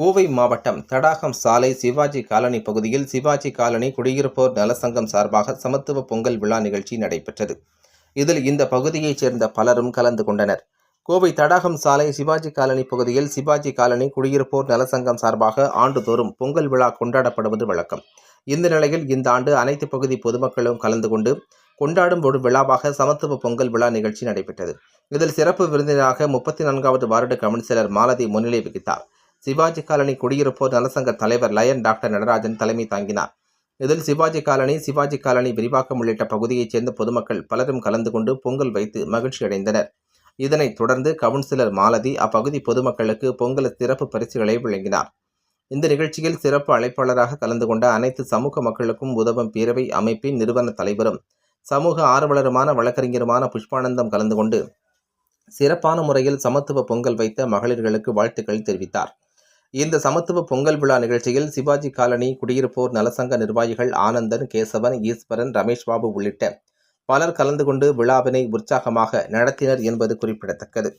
கோவை மாவட்டம் தடாகம் சாலை சிவாஜி காலனி பகுதியில் சிவாஜி காலனி குடியிருப்போர் நலசங்கம் சார்பாக சமத்துவ பொங்கல் விழா நிகழ்ச்சி நடைபெற்றது. இதில் இந்த பகுதியைச் சேர்ந்த பலரும் கலந்து கொண்டனர். கோவை தடாகம் சாலை சிவாஜி காலனி பகுதியில் சிவாஜி காலனி குடியிருப்போர் நலசங்கம் சார்பாக ஆண்டுதோறும் பொங்கல் விழா கொண்டாடப்படுவது வழக்கம். இந்த நிலையில் இந்த ஆண்டு அனைத்து பகுதி பொதுமக்களும் கலந்து கொண்டு கொண்டாடும் ஒரு விழாவாக சமத்துவ பொங்கல் விழா நிகழ்ச்சி நடைபெற்றது. இதில் சிறப்பு விருந்தினராக முப்பத்தி நான்காவது வார்டு கவுன்சிலர் மாலதி முன்னிலை வகித்தார். சிவாஜி காலனி குடியிருப்போர் நலசங்க தலைவர் லயன் டாக்டர் நடராஜன் தலைமை தாங்கினார். இதில் சிவாஜி காலனி சிவாஜி காலனி விரிவாக்கம் உள்ளிட்ட பகுதியைச் சேர்ந்த பொதுமக்கள் பலரும் கலந்து கொண்டு பொங்கல் வைத்து மகிழ்ச்சி அடைந்தனர். இதனைத் தொடர்ந்து கவுன்சிலர் மாலதி அப்பகுதி பொதுமக்களுக்கு பொங்கல் சிறப்பு பரிசுகளை வழங்கினார். இந்த நிகழ்ச்சியில் சிறப்பு அழைப்பாளராக கலந்து கொண்ட அனைத்து சமூக மக்களுக்கும் உதவும் பேரவை அமைப்பின் நிறுவன தலைவரும் சமூக ஆர்வலருமான வழக்கறிஞருமான புஷ்பானந்தம் கலந்து கொண்டு சிறப்பான முறையில் சமத்துவ பொங்கல் வைத்த மகளிர்களுக்கு வாழ்த்துக்கள் தெரிவித்தார். இந்த சமத்துவ பொங்கல் விழா நிகழ்ச்சியில் சிவாஜி காலனி குடியிருப்போர் நலசங்க நிர்வாகிகள் ஆனந்தன் கேசவன் ஈஸ்வரன் ரமேஷ் பாபு உள்ளிட்ட பலர் கலந்து கொண்டு விழாவினை உற்சாகமாக நடத்தினர் என்பது குறிப்பிடத்தக்கது.